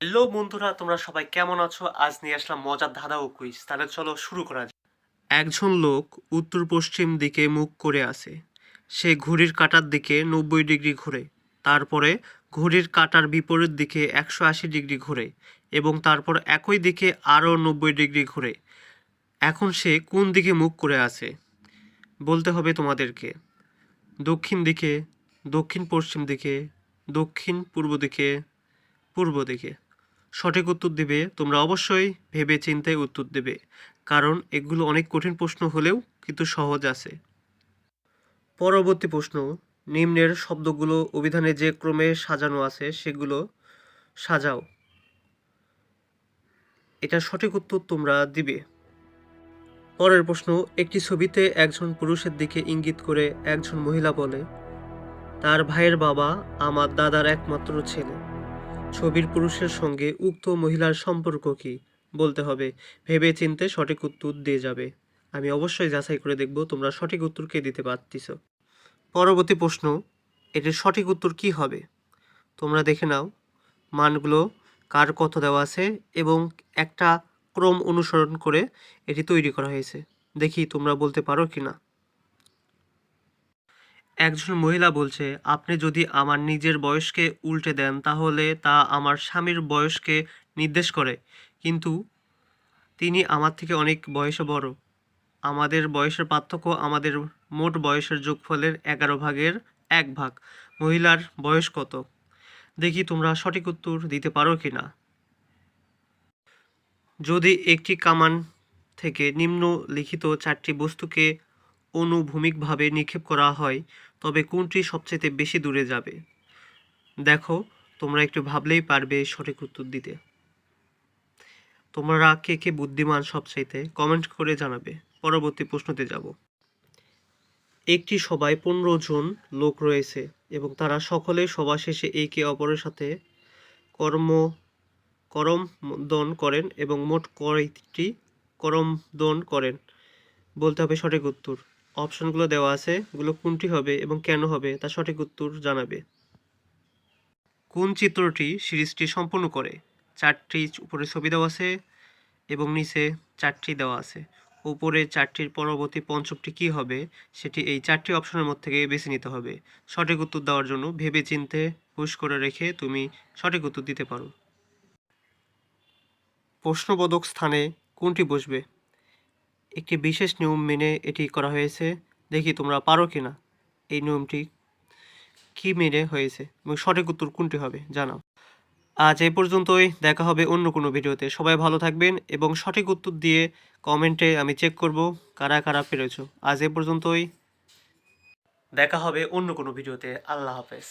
Hello বন্ধুরা, তোমরা সবাই কেমন আছো? আজ নিয়ে আসলাম মজার ধাঁধা ও কুইজ তাহলে চলো শুরু করা যাক। একজন লোক উত্তর পশ্চিম দিকে মুখ করে আছে সে ঘড়ির কাঁটার দিকে নব্বই ডিগ্রি ঘোরে। তারপরে ঘড়ির কাঁটার বিপরীত দিকে একশো আশি ডিগ্রি ঘোরে এবং তারপর একই দিকে আরও নব্বই ডিগ্রি ঘোরে। এখন সে কোন দিকে মুখ করে আছে বলতে হবে তোমাদেরকে। দক্ষিণ দিকে দক্ষিণ পশ্চিম দিকে দক্ষিণ পূর্ব দিকে পূর্ব দিকে। সঠিক উত্তর দেবে, তোমরা অবশ্যই ভেবে চিন্তে উত্তর দেবে। কারণ এগুলো অনেক কঠিন প্রশ্ন হলেও কিন্তু সহজ আছে। পরবর্তী প্রশ্ন, নিম্নের শব্দগুলো অভিধানে যে ক্রমে সাজানো আছে, সেগুলো সাজাও। এটা সঠিক উত্তর তোমরা দিবে। পরের প্রশ্ন, একটি ছবিতে একজন পুরুষের দিকে ইঙ্গিত করে একজন মহিলা বলে, তার ভাইয়ের বাবা আমার দাদার একমাত্র ছেলে। ছবির পুরুষের সঙ্গে উক্ত মহিলার সম্পর্ক কি? বলতে হবে ভেবে চিনতে সঠিক উত্তর দিয়ে যাবে। আমি অবশ্যই যাচাই করে দেখব তোমরা সঠিক উত্তর কে দিতে পারতিস। পরবর্তী প্রশ্ন, এটির সঠিক উত্তর কি হবে? তোমরা দেখে নাও, মানগুলো কার কত দেওয়া আছে এবং একটা ক্রম অনুসরণ করে এটি তৈরি করা হয়েছে। দেখি তোমরা বলতে পারো কি না একজন মহিলা বলছে, আপনি যদি আমার নিজের বয়সকে উল্টে দেন, তাহলে তা আমার স্বামীর বয়সকে নির্দেশ করে। কিন্তু তিনি আমার থেকে অনেক বয়সে বড়। আমাদের বয়সের পার্থক্য আমাদের মোট বয়সের যোগফলের এগারো ভাগের এক ভাগ। মহিলার বয়স কত? দেখি তোমরা সঠিক উত্তর দিতে পারো কি না? যদি একটি কামান থেকে নিম্নলিখিত চারটি বস্তুকে অনুভূমিকভাবে নিক্ষেপ করা হয়, তবে কোনটি সবচেয়ে বেশি দূরে যাবে? দেখো, তোমরা একটু ভাবলেই পারবে সঠিক উত্তর দিতে। তোমরা কে কে বুদ্ধিমান সবচাইতে? কমেন্ট করে জানাবে। পরবর্তী প্রশ্নতে যাব। একটি সভায় পনেরো জন লোক রয়েছে এবং তারা সকলে সভা শেষে একে অপরের সাথে কর্ম, করমদন করেন এবং মোট কয়টি করমদন করেন? বলতে হবে সঠিক উত্তর। অপশনগুলো দেওয়া আছে, এগুলো কোনটি হবে এবং কেন হবে তা সঠিক উত্তর জানাবে। কোন চিত্রটি সিরিজটি সম্পূর্ণ করে? চারটি উপরে ছবি দেওয়া আছে এবং নিচে চারটি দেওয়া আছে। উপরে চারটির পরবর্তী পঞ্চমটি কি হবে, সেটি এই চারটি অপশনের মধ্যে থেকে বেছে নিতে হবে। সঠিক উত্তর দেওয়ার জন্য ভেবে চিনতে পুশ করে রেখে তুমি সঠিক উত্তর দিতে পারো। প্রশ্নবোধক স্থানে কোনটি বসবে? একটি বিশেষ নিয়ম মেনে এটি করা হয়েছে। দেখি তোমরা পারো কি না এই নিয়মটি কি মেনে হয়েছে এবং সঠিক উত্তর কোনটি হবে জানাও। আজ এই পর্যন্তই, দেখা হবে অন্য কোনো ভিডিওতে। সবাই ভালো থাকবেন এবং সঠিক উত্তর দিয়ে কমেন্টে আমি চেক করব কারা কারা পেরেছ। আজ এ পর্যন্তই, দেখা হবে অন্য কোনো ভিডিওতে। আল্লাহ হাফেজ।